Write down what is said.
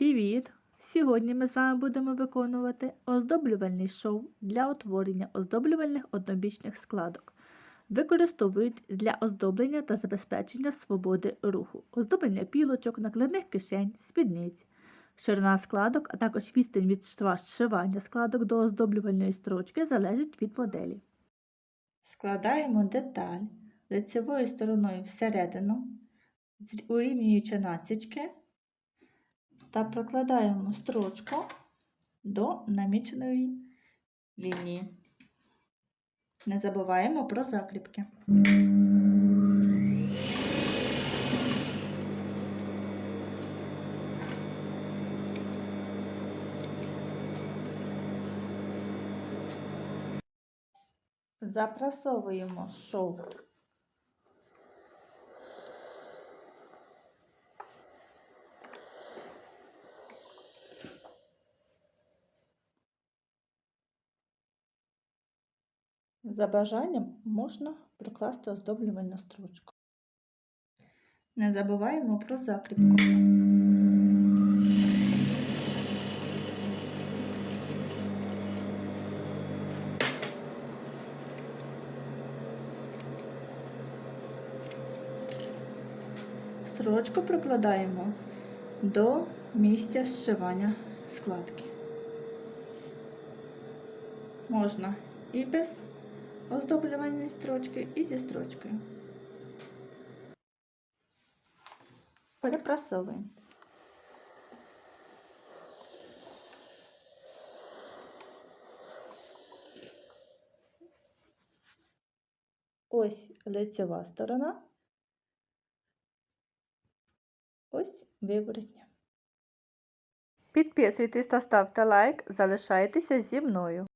Привіт! Сьогодні ми з вами будемо виконувати оздоблювальний шов для утворення оздоблювальних однобічних складок. Використовують для оздоблення та забезпечення свободи руху, оздоблення пілочок, накладних кишень, спідниць, ширина складок, а також відстань від шва зшивання складок до оздоблювальної строчки залежить від моделі. Складаємо деталь лицевою стороною всередину, урівнюючи насічки та прокладаємо строчку до наміченої лінії. Не забуваємо про закріпки. Запрасовуємо шов За бажанням можна прокласти оздоблювальну строчку. Не забуваємо про закріпку. Строчку прокладаємо до місця зшивання складки. Можна і без оздоблювальної строчки, і зі строчкою. Перепрасовуємо. Ось лицева сторона. Ось виворотня. Підписуйтесь та ставте лайк, залишайтеся зі мною.